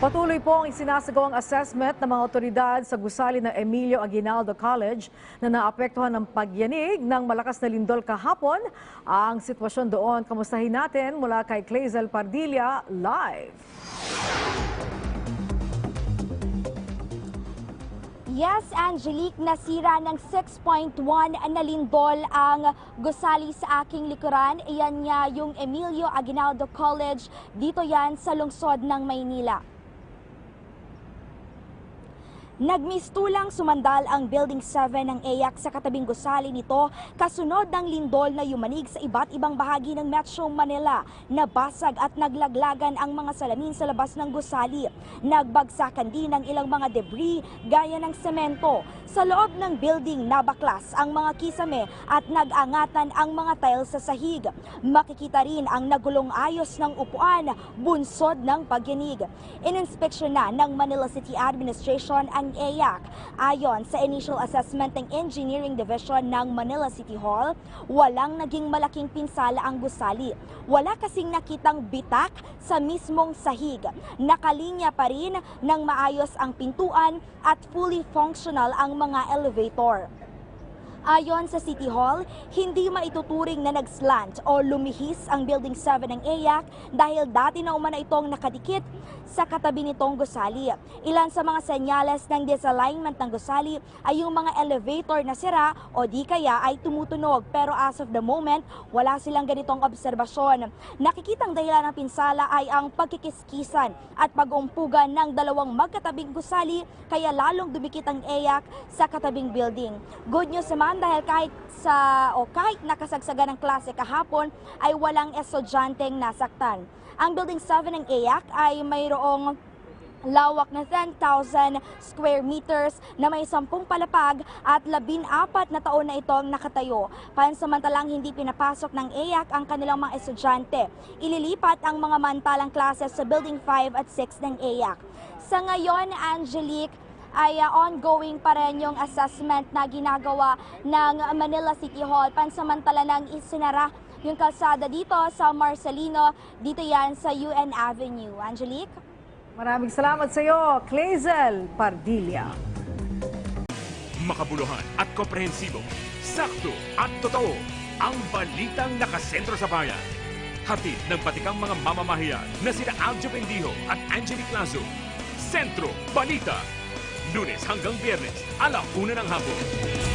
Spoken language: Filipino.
Patuloy po ang isinasagawang assessment ng mga otoridad sa gusali ng Emilio Aguinaldo College na naapektuhan ng pagyanig ng malakas na lindol kahapon. Ang sitwasyon doon, kamustahin natin mula kay Clazel Pardilla live. Yes, Angelique, nasira ng 6.1 na lindol ang gusali sa aking likuran. Iyan nga yung Emilio Aguinaldo College. Dito yan sa lungsod ng Maynila. Nagmistulang sumandal ang Building 7 ng EYAC sa katabing gusali nito kasunod ng lindol na yumanig sa iba't ibang bahagi ng Metro Manila. Nabasag at naglaglagan ang mga salamin sa labas ng gusali. Nagbagsakan din ang ilang mga debris gaya ng semento. Sa loob ng building nabaklas ang mga kisame at nag-angatan ang mga tiles sa sahig. Makikita rin ang nagulong ayos ng upuan, bunsod ng pagyanig. Ininspeksyon na ng Manila City Administration ang EYAC. Ayon sa initial assessment ng Engineering Division ng Manila City Hall, walang naging malaking pinsala ang gusali. Wala kasing nakitang bitak sa mismong sahig. Nakalinya pa rin ng maayos ang pintuan at fully functional ang mga elevator. Ayon sa City Hall, hindi maituturing na nagslant o lumihis ang Building 7 ng EYAC dahil dati na umana itong nakadikit sa katabi nitong gusali. Ilan sa mga senyales ng disalignment ng gusali ay yung mga elevator na sira o di kaya ay tumutunog pero as of the moment, wala silang ganitong obserbasyon. Nakikitang dahilan ng pinsala ay ang pagkikiskisan at pag-umpugan ng dalawang magkatabing gusali kaya lalong dumikit ang EYAC sa katabing building. Good news naman dahil kahit sa o kahit nakasagsagan ng klase kahapon ay walang estudyanteng nasaktan. Ang Building 7 ng EYAC ay mayroong lawak na 10,000 square meters na may 10 palapag at 14 na taon na itong nakatayo. Pansamantalang hindi pinapasok ng EYAC ang kanilang mga estudyante. Ililipat ang mga mantalang klases sa Building 5 at 6 ng EYAC. Sa ngayon, Angelique, ay uh, ongoing pa rin yung assessment na ginagawa ng Manila City Hall. Pansamantala nang isinara yung kalsada dito sa Marcelino, dito yan sa UN Avenue. Angelique? Maraming salamat sa iyo, Clazel Pardilla. makabuluhan at komprehensibo, sakto at totoo ang balitang nakasentro sa bayan. Hatid ng batikang mga mamamahiyan na sina Aljo Bendijo at Angelique Lazo. Sentro Balita. Lunes hanggang Biyernes, alauna ng hapon.